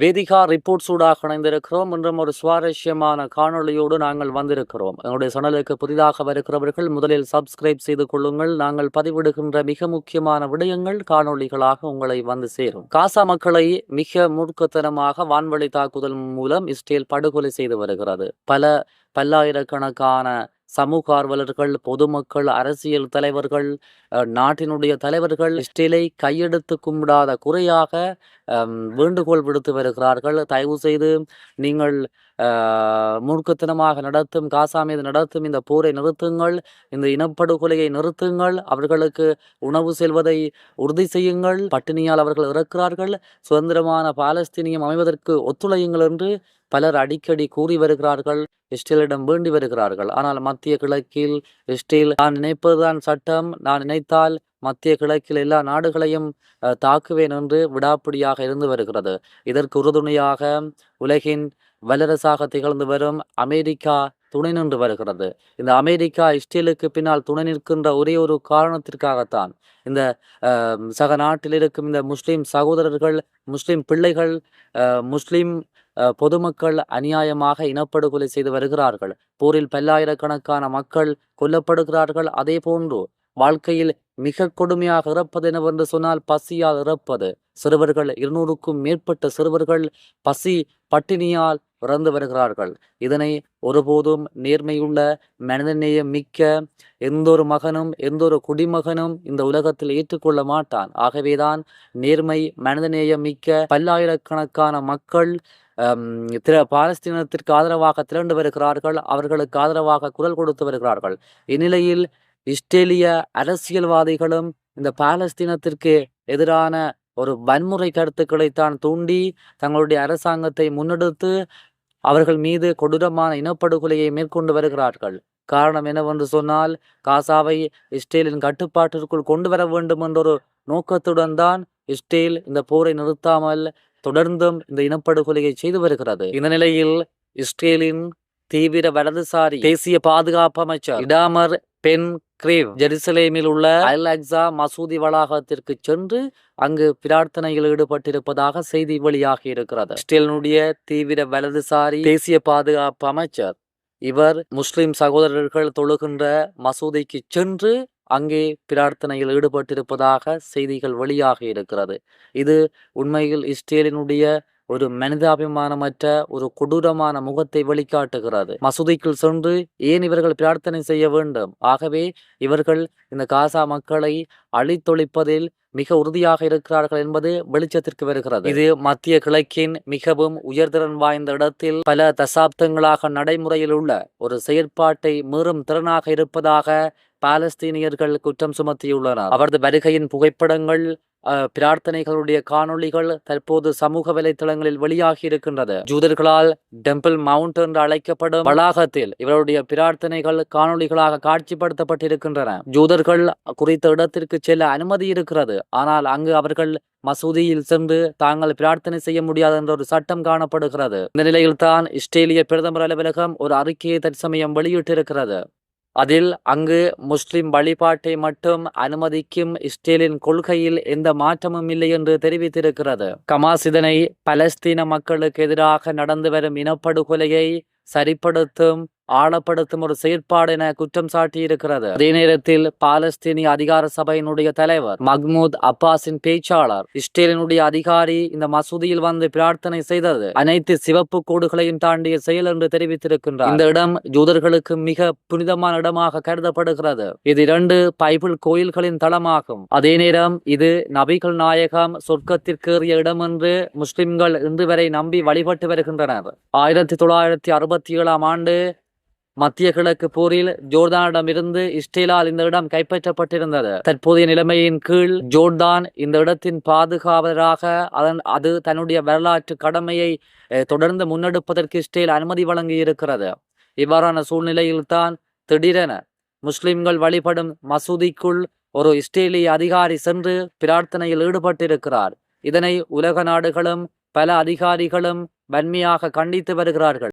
Vedika report சூடாக இணைந்திருக்கிறோம். இன்றும் ஒரு சுவாரஸ்யமான காணொளியோடு நாங்கள் வந்திருக்கிறோம். எங்களுடைய சேனலுக்கு புதிதாக வருகிறவர்கள் முதலில் சப்ஸ்கிரைப் செய்து கொள்ளுங்கள். நாங்கள் பதிவிடுகின்ற மிக முக்கியமான விடயங்கள் காணொளிகளாக உங்களை வந்து சேரும். காசா மக்களை மிக மூர்க்கத்தனமாக வான்வழி தாக்குதல் மூலம் இஸ்ரேல் படுகொலை செய்து வருகிறது. பல பல்லாயிரக்கணக்கான சமூக ஆர்வலர்கள் பொதுமக்கள் அரசியல் தலைவர்கள் நாட்டினுடைய தலைவர்கள் ஸ்டிலை கையெடுத்து கும்பிடாத குறையாக வேண்டுகோள் விடுத்து வருகிறார்கள். தயவு செய்து நீங்கள் மூர்க்கத்தனமாக நடத்தும் காசா மீது நடத்தும் இந்த போரை நிறுத்துங்கள். இந்த இனப்படுகொலையை நிறுத்துங்கள். அவர்களுக்கு உணவு செல்வதை உறுதி செய்யுங்கள். பட்டினியால் அவர்கள் இறக்கிறார்கள். சுதந்திரமான பாலஸ்தீனியம் அமைவதற்கு ஒத்துழையுங்கள் என்று பலர் அடிக்கடி கூறி வருகிறார்கள். இஸ்ரேலிடம் வேண்டி வருகிறார்கள். ஆனால் மத்திய கிழக்கில் இஸ்ரேல் நான் நினைப்பதுதான் சட்டம். நான் நினைத்தால் மத்திய கிழக்கில் எல்லா நாடுகளையும் தாக்குவேன் என்று விடாப்பிடியாக இருந்து வருகிறது. இதற்கு உறுதுணையாக உலகின் வல்லரசாக திகழ்ந்து வரும் அமெரிக்கா துணை நின்று வருகிறது. இந்த அமெரிக்கா இஸ்ரேலுக்கு பின்னால் துணை நிற்கின்ற ஒரே ஒரு காரணத்திற்காகத்தான் இந்த சக நாட்டில் இருக்கும் இந்த முஸ்லீம் சகோதரர்கள் முஸ்லீம் பிள்ளைகள் அஹ், பொதுமக்கள் அநியாயமாக இனப்படுகொலை செய்து வருகிறார்கள். போரில் பல்லாயிரக்கணக்கான மக்கள் கொல்லப்படுகிறார்கள். அதே போன்று வாழ்க்கையில் மிக கொடுமையாக இறப்பது என்னவென்று சொன்னால் பசியால் இறப்பது. சிறுவர்கள் இருநூறுக்கும் மேற்பட்ட சிறுவர்கள் பசி பட்டினியால் பிறந்து வருகிறார்கள். இதனை ஒருபோதும் நேர்மையுள்ள மனிதநேயம் மிக்க எந்த ஒரு மகனும் எந்த ஒரு குடிமகனும் இந்த உலகத்தில் ஏற்றுக்கொள்ள மாட்டான். ஆகவேதான் நேர்மை மனிதநேயம் மிக்க பல்லாயிரக்கணக்கான மக்கள் திர பாலஸ்தீனத்திற்கு ஆதரவாக திரண்டு வருகிறார்கள். அவர்களுக்கு ஆதரவாக குரல் கொடுத்து வருகிறார்கள். இந்நிலையில் இஸ்ரேலிய அரசியல்வாதிகளும் இந்த பாலஸ்தீனத்திற்கு எதிரான ஒரு வன்முறை கருத்துக்களைத்தான் தூண்டி தங்களுடைய அரசாங்கத்தை முன்னெடுத்து அவர்கள் மீது கொடூரமான இனப்படுகொலையை மேற்கொண்டு வருகிறார்கள். காரணம் என்னவென்று சொன்னால் காசாவை இஸ்ரேலின் கட்டுப்பாட்டிற்குள் கொண்டு வர வேண்டும் என்ற ஒரு நோக்கத்துடன் தான் இஸ்ரேல் இந்த போரை நிறுத்தாமல் தொடர்ந்தும் இந்த இனப்படுகொலையை செய்து வருகிறது. இந்த நிலையில் இஸ்ரேலின் தீவிர வலதுசாரி தேசிய பாதுகாப்பு அமைச்சர் இடாமர் பென் கிரீவ். ஜெருசலேமில் உள்ள அல் அக்ஸா மசூதி வளாகத்திற்கு சென்று அங்கு பிரார்த்தனையில் ஈடுபட்டிருப்பதாக செய்தி வெளியாகி இருக்கிறது. இஸ்ரேலினுடைய தீவிர வலதுசாரி தேசிய பாதுகாப்பு அமைச்சர் இவர் முஸ்லிம் சகோதரர்கள் தொழுகின்ற மசூதிக்கு சென்று அங்கே பிரார்த்தனையில் ஈடுபட்டிருப்பதாக செய்திகள் வெளியாகி இருக்கிறது. இது உண்மையில் இஸ்ரேலினுடைய ஒரு மனிதாபிமானமற்ற ஒரு கொடூரமான முகத்தை வெளிக்காட்டுகிறது. மசூதிக்குள் சென்று ஏன் இவர்கள் பிரார்த்தனை செய்ய வேண்டும்? ஆகவே இவர்கள் இந்த காசா மக்களை அழித்தொழிப்பதில் மிக உறுதியாக இருக்கிறார்கள் என்பது வெளிச்சத்திற்கு வருகிறது. இது மத்திய கிழக்கின் மிகவும் உயர்திறன் வாய்ந்த இடத்தில் பல தசாப்தங்களாக நடைமுறையில் உள்ள ஒரு செயற்பாட்டை மீறும் திறனாக இருப்பதாக பாலஸ்தீனியர்கள் குற்றம் சுமத்தியுள்ளனர். அவரது வருகையின் புகைப்படங்கள் பிரார்த்தனைகளுடைய காணொளிகள் தற்போது சமூக வலைத்தளங்களில் வெளியாகி இருக்கின்றது. ஜூதர்களால் டெம்பிள் மவுண்ட் என்று அழைக்கப்படும் வளாகத்தில் இவருடைய பிரார்த்தனைகள் காணொளிகளாக காட்சிப்படுத்தப்பட்டிருக்கின்றன. ஜூதர்கள் குறித்த இடத்திற்கு செல்ல அனுமதி இருக்கிறது. ஆனால் அங்கு அவர்கள் மசூதியில் சென்று தாங்கள் பிரார்த்தனை செய்ய முடியாது என்ற ஒரு சட்டம் காணப்படுகிறது. இந்த நிலையில்தான் இஸ்ரேலிய பிரதமர் அலுவலகம் ஒரு அறிக்கையை தற்சமயம் வெளியிட்டிருக்கிறது. அதில் அங்கு முஸ்லிம் வழிபாட்டை மட்டும் அனுமதிக்கும் இஸ்ரேலின் கொள்கையில் எந்த மாற்றமும் இல்லை என்று தெரிவித்திருக்கிறது. கமாஸ் இதனை பலஸ்தீன மக்களுக்கு எதிராக நடந்து வரும் இனப்படுகொலையை சரிப்படுத்தும் ஆழப்படுத்தும் ஒரு செயற்பாடு என குற்றம் சாட்டியிருக்கிறது. அதே நேரத்தில் பாலஸ்தீனிய அதிகார சபையினுடைய தலைவர் மஹ்மூத் அப்பாஸின் பேச்சாளர் இஸ்ரேலினுடைய அதிகாரி இந்த மசூதியில் வந்து பிரார்த்தனை செய்தது. அனைத்து சிவப்பு கோடுகளையும் தாண்டிய செயல் என்று தெரிவித்திருக்கின்றார். இந்த இடம் ஜூதர்களுக்கு மிக புனிதமான இடமாக கருதப்படுகிறது. இது இரண்டு பைபிள் கோயில்களின் தளமாகும். அதே நேரம் இது நபிகள் நாயகம் சொர்க்கத்திற்கேறிய இடம் என்று முஸ்லிம்கள் இன்று வரை நம்பி வழிபட்டு வருகின்றனர். ஆயிரத்தி தொள்ளாயிரத்தி அறுபத்தி ஏழாம் ஆண்டு மத்திய கிழக்கு போரில் ஜோர்தானிடமிருந்து இஸ்ரேலால் இந்த இடம் கைப்பற்றப்பட்டிருந்தது. தற்போதைய நிலைமையின் கீழ் ஜோர்தான் இந்த இடத்தின் பாதுகாவலராக அதன் அது தன்னுடைய வரலாற்று கடமையை தொடர்ந்து முன்னெடுப்பதற்கு இஸ்ரேல் அனுமதி வழங்கி இருக்கிறது இவ்வாறான சூழ்நிலையில்தான் திடீரென முஸ்லிம்கள் வழிபடும் மசூதிக்குள் ஒரு இஸ்ரேலிய அதிகாரி சென்று பிரார்த்தனையில் ஈடுபட்டிருக்கிறார். இதனை உலக நாடுகளும் பல அதிகாரிகளும் வன்மையாக கண்டித்து வருகிறார்கள்.